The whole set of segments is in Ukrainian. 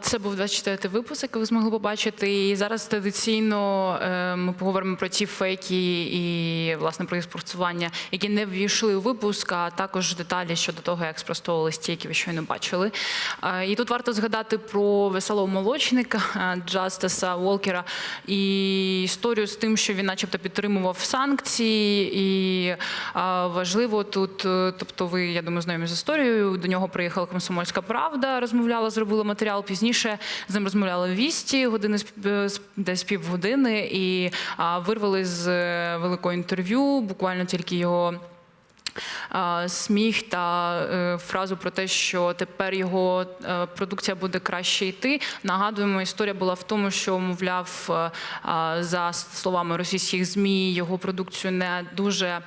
Це був 24-й випуск, як ви змогли побачити. І зараз традиційно е, ми поговоримо про ті фейки і власне про їх спростування, які не ввійшли у випуск, а також деталі щодо того, як спростовували ті, які ви щойно бачили. І тут варто згадати про веселого молочника е, Джастаса Волкера і історію з тим, що він, начебто, підтримував санкції. І важливо тут, е, тобто, ви я думаю, знайомі з історією. До нього приїхала комсомольська правда, розмовляла, зробила матеріал. Пізніше з ним розмовляли вісті години е, десь півгодини, і вирвали з е, великого інтерв'ю, буквально тільки його. Сміх та е, фразу про те, що тепер його е, продукція буде краще йти. Нагадуємо, історія була в тому, що мовляв, е, за словами російських змі, його продукцію не дуже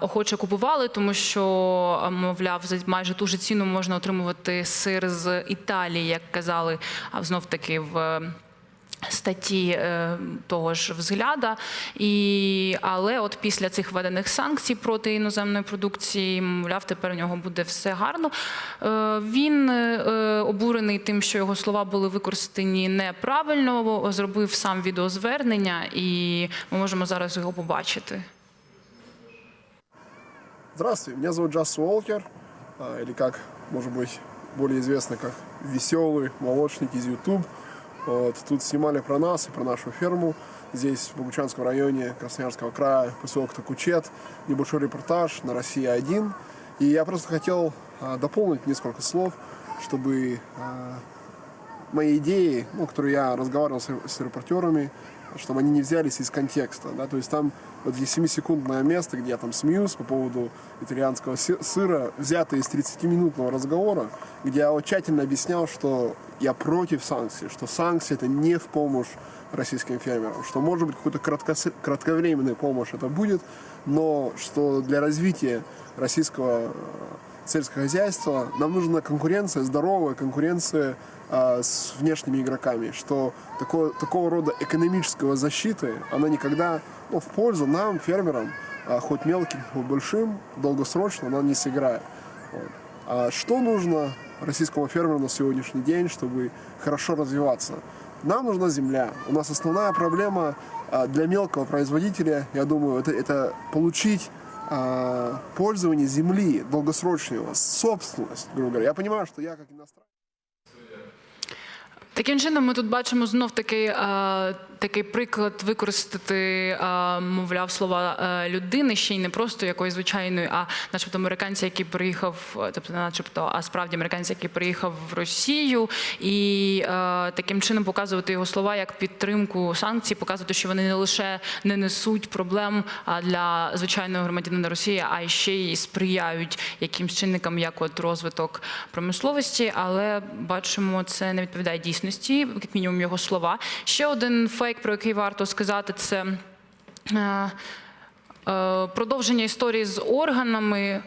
охоче купували, тому що мовляв, за майже ту ж ціну можна отримувати сир з Італії, як казали, а знов таки в. Статті е, того ж взгляда, і але от після цих введених санкцій проти іноземної продукції, мовляв, тепер у нього буде все гарно. Е, він е, обурений тим, що його слова були використані неправильно, зробив сам відеозвернення, і ми можемо зараз його побачити. Здравствуйте, меня зовут Джас Уолкер, а, или как, может быть, более известно как веселый молочник из YouTube. Вот, тут снимали про нас и про нашу ферму. Здесь, в Богучанском районе Красноярского края, поселок Токучет. Небольшой репортаж на «Россия-1». И я просто хотел а, дополнить несколько слов, чтобы а, мои идеи, ну, которые я разговаривал с, с репортерами, чтобы они не взялись из контекста. Да? То есть там вот есть 7-секундное место, где я там смеюсь по поводу итальянского сыра, взято из 30-минутного разговора, где я вот тщательно объяснял, что я против санкций, что санкции это не в помощь российским фермерам, что может быть какой-то краткос- кратковременная помощь это будет, но что для развития российского э, сельского хозяйства нам нужна конкуренция, здоровая конкуренция а, с внешними игроками, что такое, такого рода экономического защиты, она никогда ну, в пользу нам, фермерам, а, хоть мелким, хоть большим, долгосрочно она не сыграет. Вот. А что нужно российскому фермеру на сегодняшний день, чтобы хорошо развиваться? Нам нужна земля. У нас основная проблема а, для мелкого производителя, я думаю, это, это получить пользование земли долгосрочного, собственность, грубо говоря. Я понимаю, что я как иностранец. Таким чином, ми тут бачимо знов такий, е, такий приклад використати, е, мовляв, слова е, людини ще й не просто якоїсь звичайної, а начебто американця, який приїхав, тобто, начебто, а справді американця, який приїхав в Росію, і таким чином показувати його слова як підтримку санкцій, показувати, що вони не лише не несуть проблем для звичайного громадянина Росії, а ще й сприяють якимсь чинникам, як от розвиток промисловості. Але бачимо, це не відповідає дійсності, як мінімум його слова. Ще один фейк, про який варто сказати, це. е, е, Продовження історії з органами.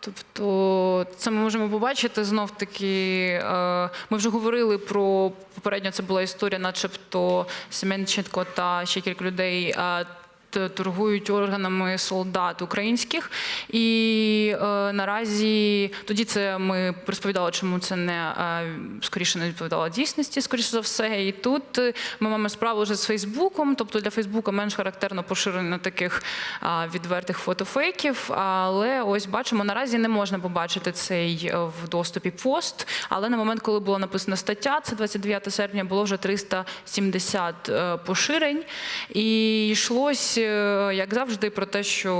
Тобто, це ми можемо побачити знов таки. е, Ми вже говорили про попередньо. Це була історія, начебто Семенченко та ще кілька людей. Е, Торгують органами солдат українських, і е, наразі тоді це ми розповідали, чому це не е, скоріше не відповідало дійсності, скоріше за все. І тут е, ми маємо справу вже з Фейсбуком. Тобто для Фейсбука менш характерно поширення таких відвертих фотофейків. Але ось бачимо, наразі не можна побачити цей в доступі пост. Але на момент, коли була написана стаття, це 29 серпня, було вже 370 е, поширень. І йшлось, як завжди, про те, що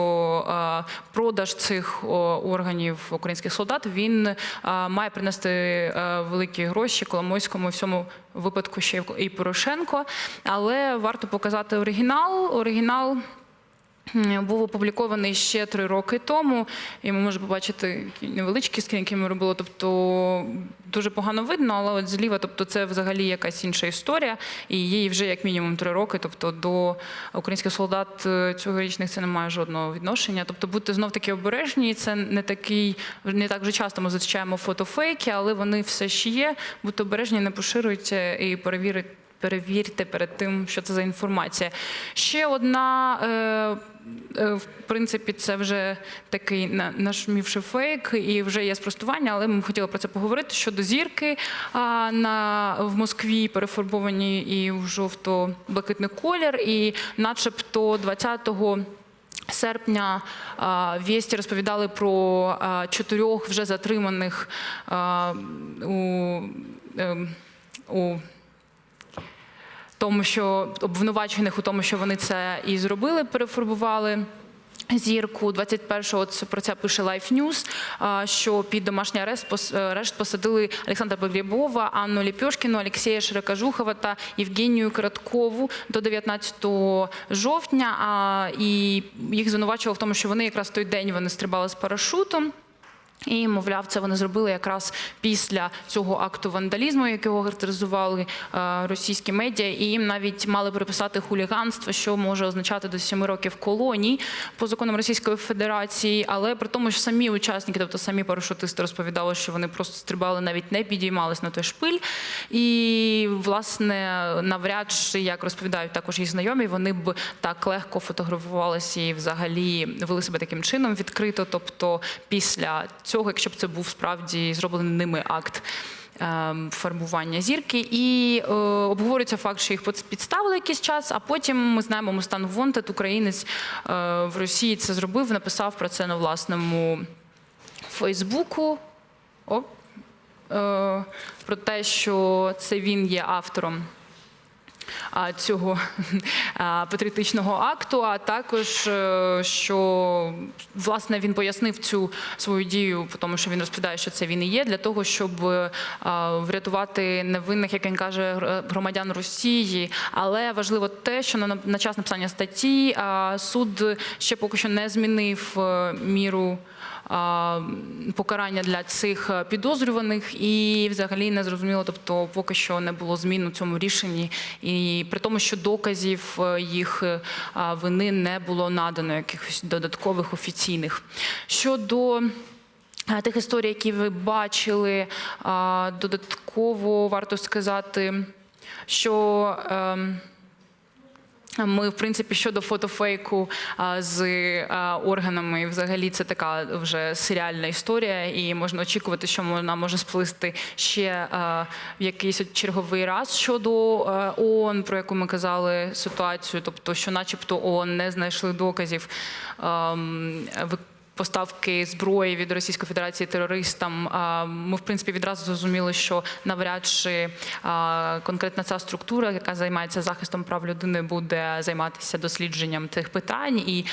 е, продаж цих органів українських солдат він е, має принести е, великі гроші Коломойському в цьому випадку ще і Порошенко. Але варто показати оригінал. Оригінал. Був опублікований ще три роки тому, і ми можемо побачити невеличкі скрінки ми робили. Тобто дуже погано видно, але от зліва, тобто це взагалі якась інша історія, і їй вже як мінімум три роки. Тобто до українських солдат е, цьогорічних це не має жодного відношення. Тобто будьте знов таки обережні. Це не такий, не так вже часто ми зустрічаємо фотофейки, але вони все ще є. Будьте обережні, не поширюйте і перевірите. Перевірте перед тим, що це за інформація. Ще одна. Е, Е, В принципі, це вже такий на- нашумівший фейк, і вже є спростування, але ми хотіли про це поговорити щодо зірки а, на, в Москві, перефарбовані і в жовто-блакитний колір, і начебто 20 серпня а, Вєсті розповідали про а, чотирьох вже затриманих а, у, ем, у тому, що обвинувачених у тому, що вони це і зробили, перефарбували. Зірку 21-го про це пише Life News, що під домашній арест арешт посадили Олександра Погребова, Анну Ліпьошкіну, Олексія Широкожухова та Євгенію Короткову до 19 жовтня. І їх звинувачували в тому, що вони якраз той день вони стрибали з парашутом. І, мовляв, це вони зробили якраз після цього акту вандалізму, якого характеризували е, російські медіа, і їм навіть мали приписати хуліганство, що може означати до 7 років колоній по законам Російської Федерації. Але при тому, що самі учасники, тобто самі парашутисти, розповідали, що вони просто стрибали, навіть не підіймались на той шпиль. І, власне, навряд чи, як розповідають також їх знайомі, вони б так легко фотографувалися і взагалі вели себе таким чином відкрито. Тобто, після цього, якщо б це був справді зроблений ними акт. ем, Фарбування зірки і е, обговорюється факт, що їх підставили якийсь час. А потім ми знаємо, Мустан Вонтет, українець е, в Росії, це зробив, написав про це на власному Фейсбуку. Оп, е, про те, що це він є автором цього патріотичного акту, а також е, що власне він пояснив цю свою дію, тому що він розповідає, що це він і є, для того, щоб е, врятувати невинних, як він каже, громадян Росії. Але важливо те, що на, час написання статті суд ще поки що не змінив е, міру покарання для цих підозрюваних, і взагалі не зрозуміло, тобто поки що не було змін у цьому рішенні, і при тому, що доказів е, їх е, вини не було надано якихось додаткових офіційних. Щодо Тих історій, які ви бачили, додатково варто сказати, що ем, ми, в принципі, щодо фотофейку з органами, взагалі це така вже серіальна історія, і можна очікувати, що вона може сплисти ще в якийсь черговий раз. Щодо ООН, про яку ми казали ситуацію, тобто, що, начебто, ООН не знайшли доказів. Поставки зброї від Російської Федерації терористам, ми в принципі відразу зрозуміли, що навряд чи конкретна ця структура, яка займається захистом прав людини, буде займатися дослідженням цих питань. І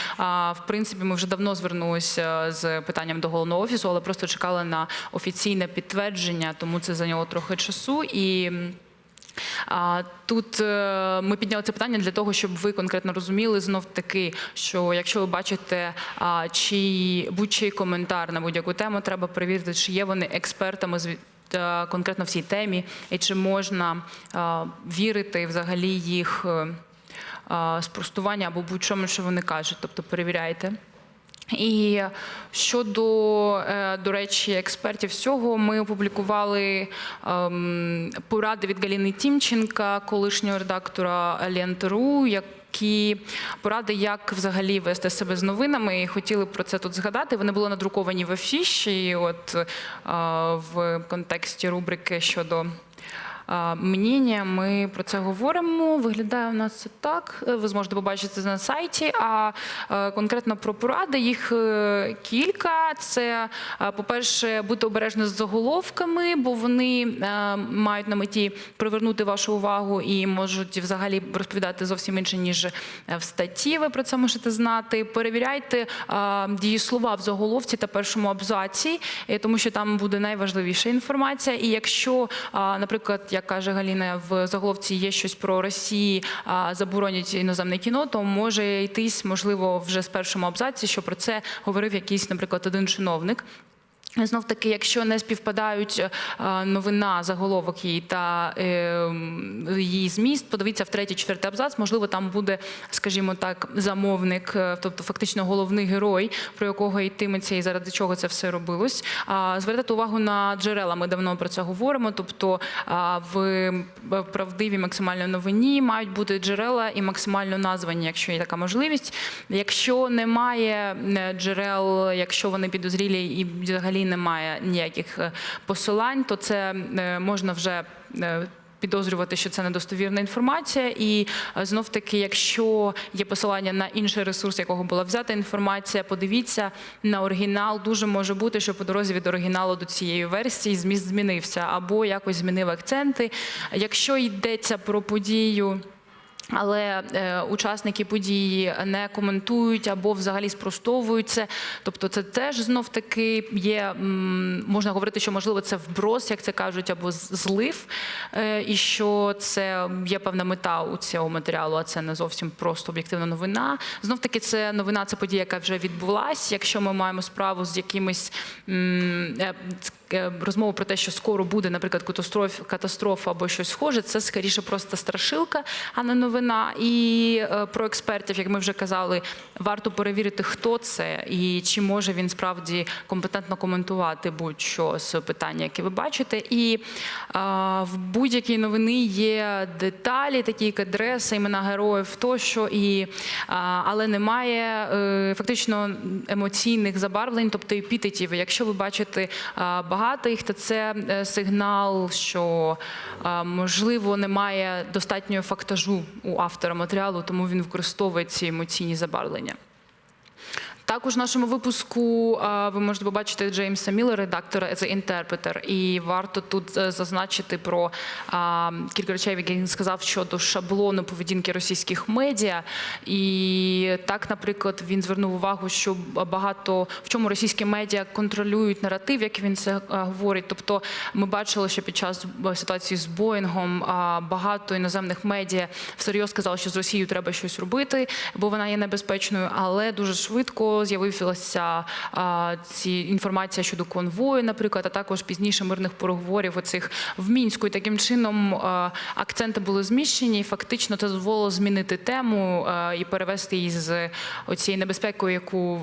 в принципі, ми вже давно звернулися з питанням до головного офісу, але просто чекали на офіційне підтвердження, тому це зайняло трохи часу і. Тут е, ми підняли це питання для того, щоб ви конкретно розуміли знов таки, що якщо ви бачите а, чий будь-чий коментар на будь-яку тему, треба перевірити, чи є вони експертами з конкретно в цій темі, і чи можна вірити взагалі їх е, спростування або будь-чому, що вони кажуть. Тобто перевіряйте. І щодо, е, до речі, експертів всього, ми опублікували ем, поради від Галіни Тімченка, колишнього редактора Лентеру, які поради, як взагалі вести себе з новинами. І хотіли про це тут згадати. Вони були надруковані в афіші, от е, в контексті рубрики щодо. Мніння, ми про це говоримо. Виглядає у нас так. Е, Ви зможете побачити на сайті. А е, конкретно про поради їх е, кілька. Це, по-перше, бути обережні з заголовками, бо вони мають на меті привернути вашу увагу і можуть взагалі розповідати зовсім інше, ніж в статті. Ви про це можете знати. Перевіряйте дієслова в заголовці та першому абзаці, тому що там буде найважливіша інформація. І якщо, наприклад, як каже Галіна, в заголовці є щось про Росії, заборонять іноземне кіно, то може йтись, можливо, вже з першому абзаці, що про це говорив якийсь, наприклад, один чиновник. Знов таки, якщо не співпадають е, новина, заголовок її та е, її зміст, подивіться в третій, четвертий абзац. Можливо, там буде, скажімо так, замовник, е, тобто фактично головний герой, про якого йтиметься і заради чого це все робилось. Звертати увагу на джерела. Ми давно про це говоримо. Тобто в правдивій максимально новині мають бути джерела і максимально названі, якщо є така можливість. Якщо немає джерел, якщо вони підозрілі і взагалі немає ніяких е, посилань, то це е, можна вже. е, Підозрювати, що це недостовірна інформація, і знов таки, якщо є посилання на інший ресурс, якого була взята інформація, подивіться на оригінал. Дуже може бути, що по дорозі від оригіналу до цієї версії зміст змінився або якось змінив акценти. Якщо йдеться про подію. Але е, учасники події не коментують або взагалі спростовують це. Тобто, це теж знов таки є. Можна говорити, що можливо це вброс, як це кажуть, або злив, е, і що це є певна мета у цього матеріалу, а це не зовсім просто об'єктивна новина. Знов таки, це новина, це подія, яка вже відбулась. Якщо ми маємо справу з якимись м, е, розмову про те, що скоро буде, наприклад, катастроф, катастрофа або щось схоже, це скоріше просто страшилка, а не новина. І е, про експертів, як ми вже казали, варто перевірити, хто це і чи може він справді компетентно коментувати будь-що з питання, яке ви бачите. І е, в будь-якій новини є деталі, такі як адреса, імена героїв тощо, і, е, але немає е, фактично емоційних забарвлень, тобто епітетів. Якщо ви бачите е, багато їх, то це е, сигнал, що е, можливо немає достатньої фактажу у автора матеріалу, тому він використовує ці емоційні забарвлення. Також в нашому випуску ви можете побачити Джеймса Міллера, редактора The Interpreter. І варто тут е, зазначити про кілька речей, які він сказав щодо шаблону поведінки російських медіа. І так, наприклад, він звернув увагу, що багато в чому російські медіа контролюють наратив, як він це е, говорить. Тобто, ми бачили, що під час ситуації з Боїнгом багато іноземних медіа всерйоз сказали, що з Росією треба щось робити, бо вона є небезпечною, але дуже швидко з'явилася а, ці інформація щодо конвою, наприклад, а також пізніше мирних переговорів оцих в мінську. І таким чином акценти були зміщені. і Фактично, це дозволило змінити тему і перевести її з оцієї небезпекою, яку.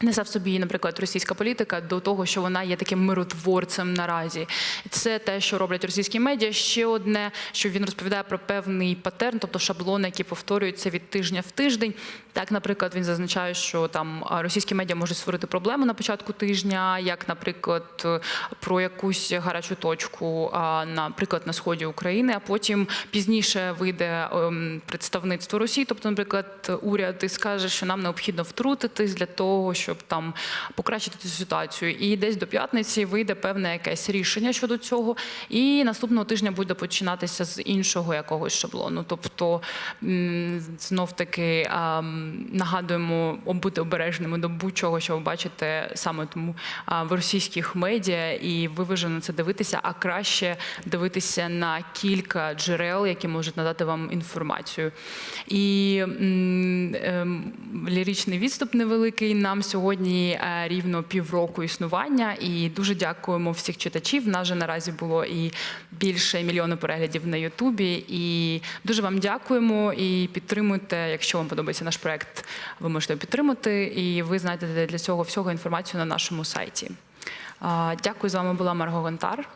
Несе в собі, наприклад, російська політика до того, що вона є таким миротворцем наразі. Це те, що роблять російські медіа. Ще одне, що він розповідає про певний патерн, тобто шаблони, які повторюються від тижня в тиждень. Так, наприклад, він зазначає, що там російські медіа можуть створити проблему на початку тижня, як, наприклад, про якусь гарячу точку, наприклад, на сході України, а потім пізніше вийде ем, представництво Росії, тобто, наприклад, уряд і скаже, що нам необхідно втрутитись для того, щоб там покращити цю ситуацію. І десь до п'ятниці вийде певне якесь рішення щодо цього. І наступного тижня буде починатися з іншого якогось шаблону. Тобто знов таки нагадуємо бути обережними до будь-чого, що ви бачите саме тому в російських медіа, і виважено це дивитися, а краще дивитися на кілька джерел, які можуть надати вам інформацію. І ем, ліричний відступ невеликий нам сьогодні е, рівно півроку існування. І дуже дякуємо всіх читачів. Нас же наразі було і більше мільйону переглядів на Ютубі. І дуже вам дякуємо і підтримуйте. Якщо вам подобається наш проект, ви можете підтримати. І ви знайдете для цього всього інформацію на нашому сайті. Дякую, з вами була Марго Гонтар.